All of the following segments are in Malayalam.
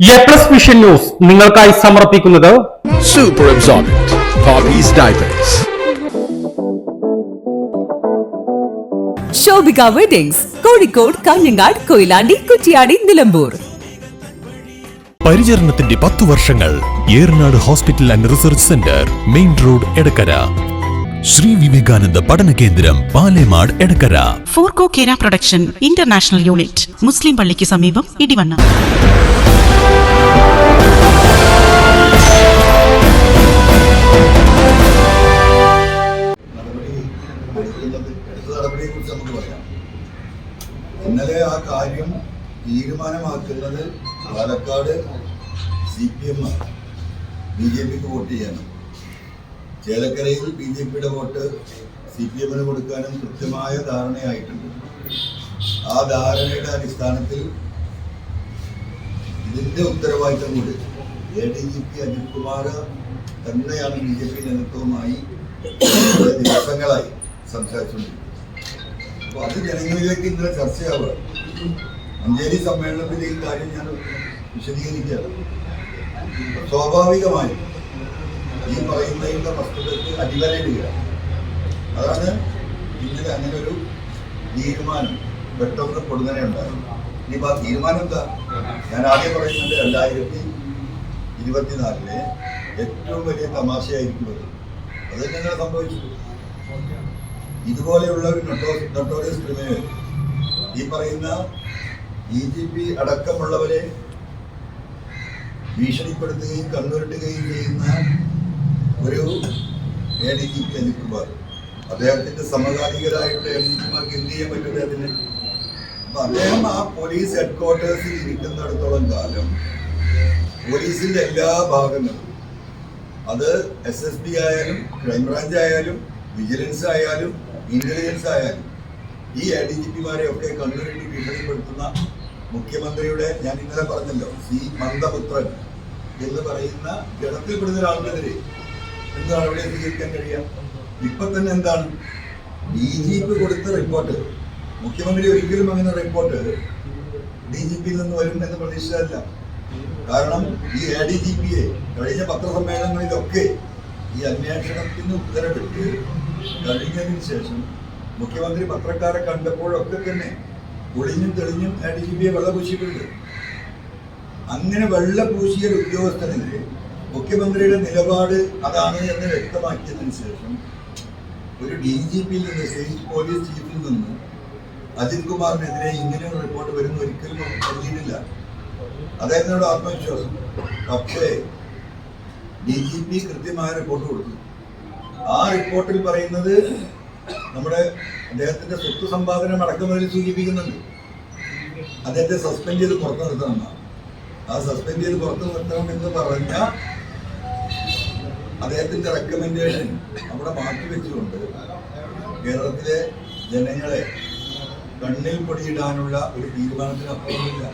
എ പ്ലസ് വിഷൻ ന്യൂസ് നിങ്ങൾക്കായി സമർപ്പിക്കുന്നത് super Diapers. Shobhika weddings Kozhikode Kanhangad Koyilandy Kuttiady Nilambur. പരിചരണത്തിന്റെ പത്തു വർഷങ്ങൾ Eranad hospital and research centre main road Edakkara. Sri Vivekananda പഠന കേന്ദ്രം Palemad Edakkara. Forco Kera production international unit മുസ്ലിം പള്ളിക്ക് സമീപം ഇടിവണ്ണ. കുറിച്ച് നമുക്ക് പറയാം. ഇന്നലെ ആ കാര്യം തീരുമാനമാക്കുന്നത് Palakkad C P M B J പിക്ക് വോട്ട് ചെയ്യാനും ചേലക്കരയിൽ ബി ജെ പിയുടെ വോട്ട് സി പി എമ്മിന് കൊടുക്കാനും കൃത്യമായ ധാരണയായിട്ടുണ്ട്. ആ ധാരണയുടെ അടിസ്ഥാനത്തിൽ ഇതിന്റെ ഉത്തരവാദിത്തം കൂടി A D G P Ajith Kumar തന്നെയാണ് ബി ജെ പി നേതൃത്വവുമായി ദിവസങ്ങളായി സംസാരിച്ചുകൊണ്ടിരിക്കുന്നത്. അപ്പൊ അത് ജനങ്ങളിലേക്ക് ഇന്നലെ ചർച്ചയാവുക മഞ്ചേരി സമ്മേളനത്തിൽ ഈ കാര്യം ഞാൻ വിശദീകരിക്കുകയാണ്. സ്വാഭാവികമായും ഈ പറയുന്നതിന്റെ വസ്തുതയ്ക്ക് അടിവരയിടുക. അതാണ് ഇന്നലെ അങ്ങനെ ഒരു തീരുമാനം പെട്ടെന്ന് കൊടുങ്ങനെ ഉണ്ടായി ഇനിയിപ്പോ ആ തീരുമാനം എന്താ? ഞാൻ ആദ്യം പറയുന്നത് രണ്ടായിരത്തി ഇരുപത്തിനാലിലെ ഏറ്റവും വലിയ തമാശയായിരിക്കും അത്. അത് സംഭവിച്ചു? ഇതുപോലെയുള്ള ഒരു നൊട്ടോറിയസ് ക്രിമിനൽ ഈ പറയുന്ന ഇ ജി പി അടക്കമുള്ളവരെ ഭീഷണിപ്പെടുത്തുകയും കണ്ണുരുട്ടുകയും ചെയ്യുന്ന ഒരു A D G P Ajith Kumar അദ്ദേഹത്തിന്റെ സമകാലികരായിട്ട് എ ഡി പിമാർക്ക് എന്ത് ചെയ്യാൻ പറ്റും അദ്ദേഹത്തിന്? അപ്പൊ അദ്ദേഹം ആ പോലീസ് ഹെഡ്ക്വാർട്ടേഴ്സിൽ ഇരിക്കുന്നിടത്തോളം കാലം പോലീസിന്റെ എല്ലാ ഭാഗങ്ങളും അത് എസ് എസ് ബി ആയാലും ക്രൈംബ്രാഞ്ച് ആയാലും വിജിലൻസ് ആയാലും ഇന്റലിജൻസ് ആയാലും ഈ ഐ ഡി ജി പിമാരെ ഒക്കെ കണ്ണുരുട്ടി ഭീഷണിപ്പെടുത്തുന്ന മുഖ്യമന്ത്രിയുടെ ഞാൻ ഇന്നലെ പറഞ്ഞല്ലോ സി മന്ദപുത്രൻ എന്ന് പറയുന്ന ഗണത്തിൽപ്പെടുന്ന ഒരാൾക്കെതിരെ എന്ത് നടപടി സ്വീകരിക്കാൻ കഴിയാം ഇപ്പൊ തന്നെ എന്താണ്? ഡി ജി പി കൊടുത്ത റിപ്പോർട്ട് മുഖ്യമന്ത്രി ഒരിക്കലും അങ്ങനെ റിപ്പോർട്ട് ഡി ജി പിയിൽ നിന്ന് വരും എന്ന് പ്രതീക്ഷിച്ചതല്ല. കാരണം ഈ എ ഡി ജി പിയെ കഴിഞ്ഞ പത്രസമ്മേളനങ്ങളിലൊക്കെ ഈ അന്വേഷണത്തിന് ഉത്തരവിട്ട് കഴിഞ്ഞതിന് ശേഷം മുഖ്യമന്ത്രി പത്രക്കാരെ കണ്ടപ്പോഴൊക്കെ തന്നെ ഒളിഞ്ഞും തെളിഞ്ഞും ഡി ജി പിയെ വെള്ളപൂശിയിട്ടുണ്ട് അങ്ങനെ വെള്ളപൂശിയ ഒരു ഉദ്യോഗസ്ഥനെതിരെ മുഖ്യമന്ത്രിയുടെ നിലപാട് അതാണ് എന്ന് വ്യക്തമാക്കിയതിനു ശേഷം ഒരു ഡി ജി പിയിൽ നിന്ന് സ്റ്റേറ്റ് പോലീസ് ചീഫിൽ നിന്ന് അജിത് കുമാറിനെതിരെ ഇങ്ങനെ ഒരു റിപ്പോർട്ട് വരുന്ന ഒരിക്കലും കരുതിയിട്ടില്ല അദ്ദേഹത്തിനോട് ആത്മവിശ്വാസം. പക്ഷേ ഡി ജി പി കൃത്യമായ റിപ്പോർട്ട് കൊടുത്തു. ആ റിപ്പോർട്ടിൽ പറയുന്നത് നമ്മുടെ അദ്ദേഹത്തിന്റെ സ്വത്ത് സമ്പാദനം അടക്കമതിൽ സൂചിപ്പിക്കുന്നുണ്ട്. അദ്ദേഹത്തെ സസ്പെൻഡ് ചെയ്ത് പുറത്തു നിർത്തണം. ആ സസ്പെൻഡ് ചെയ്ത് പുറത്തു നിർത്തണം എന്ന് പറഞ്ഞ അദ്ദേഹത്തിന്റെ റെക്കമെൻഡേഷൻ അവിടെ മാറ്റിവെച്ചുകൊണ്ട് കേരളത്തിലെ ജനങ്ങളെ കണ്ണിൽ പൊടിയിടാനുള്ള ഒരു തീരുമാനത്തിന് അപ്പുറമില്ല.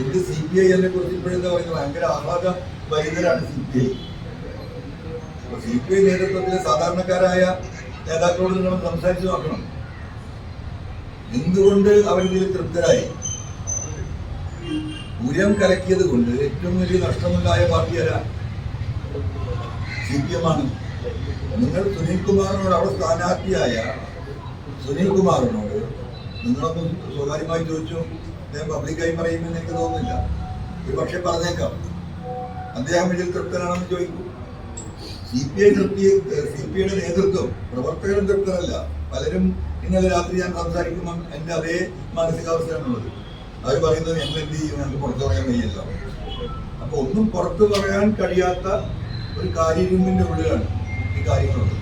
എന്ത് സി പി ഐ എന്നെ കുറിച്ച് ഇപ്പോഴെന്താ പറയുന്നത് ഭയങ്കര ആഹ്ലാദ ഭരിതരാണ് C P I. C P I നേതൃത്വത്തിലെ സാധാരണക്കാരായ നേതാക്കളോട് നിങ്ങൾ സംസാരിച്ചു നോക്കണം. എന്തുകൊണ്ട് അവരിതിൽ തൃപ്തരായി? ഉരം കലക്കിയത് കൊണ്ട് ഏറ്റവും വലിയ നഷ്ടമുണ്ടായ പാർട്ടി ആരാ? സി പി എം ആണ്. നിങ്ങൾ സുനിൽ കുമാറിനോട് അവിടെ സ്ഥാനാർത്ഥിയായ സുനിൽ കുമാറിനോട് നിങ്ങളൊന്ന് സ്വകാര്യമായി ചോദിച്ചു. അദ്ദേഹം പബ്ലിക്കായി പറയുമെന്ന് എനിക്ക് തോന്നുന്നില്ല. ഒരു പക്ഷെ പറഞ്ഞേക്കാം. അദ്ദേഹം ഇതിൽ തൃപ്തനാണെന്ന് ചോദിക്കും. സി പി ഐ തൃപ്തി സി പി ഐയുടെ നേതൃത്വം പ്രവർത്തകരും തൃപ്തരല്ല പലരും ഇന്നലെ രാത്രി ഞാൻ സംസാരിക്കുമ്പോൾ എന്റെ അതേ മാനസികാവസ്ഥയാണുള്ളത്. അവർ പറയുന്നത് ഞങ്ങൾ എന്ത് ചെയ്യും ഞങ്ങൾക്ക് പുറത്തു പറയാൻ വയ്യല്ലോ അപ്പൊ ഒന്നും പുറത്തു പറയാൻ കഴിയാത്ത ഒരു കാര്യരൂപിന്റെ ഉള്ളിലാണ് ഈ കാര്യങ്ങളുള്ളത്.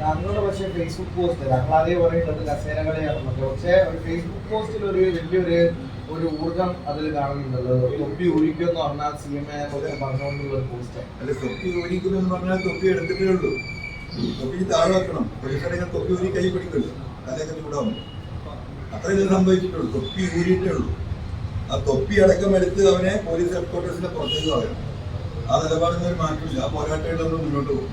താങ്കളുടെ പക്ഷേ ഫേസ്ബുക്ക് പോസ്റ്റ് താങ്കൾ അതേ പറയുന്നത് കസേരകളെയാണെന്നൊക്കെ പക്ഷേ ഒരു ഫേസ്ബുക്ക് പോസ്റ്റിൽ ഒരു വലിയൊരു ഒരു ഊർജം അതിൽ കാണുന്നുണ്ടല്ലോ. തൊപ്പി ഒഴിക്കുമെന്ന് പറഞ്ഞാൽ സി എം എ പറഞ്ഞുകൊണ്ടുള്ള ഒരു പോസ്റ്റ് അല്ല തൊപ്പി ഊരിക്കുന്നു പറഞ്ഞാൽ തൊപ്പി എടുത്തിട്ടേ ഉള്ളൂ. തൊപ്പി താഴെ വെക്കണം. പോലീസുകാരെ തൊപ്പി ഊരി കൈ പിടിക്കുള്ളൂ തലയൊക്കെ ചൂടാവും. അത്രയും സംഭവിച്ചിട്ടുള്ളൂ. തൊപ്പി ഊരിയിട്ടേ ഉള്ളൂ. ആ തൊപ്പി അടക്കം എടുത്ത് അവനെ പോലീസ് ഹെഡ്ക്വാർട്ടേഴ്സിന്റെ പുറത്തേക്ക് ആ നിലപാടിന് ഒരു മാറ്റമില്ല. ആ പോരാട്ടങ്ങളൊന്നും മുന്നോട്ട് പോകും.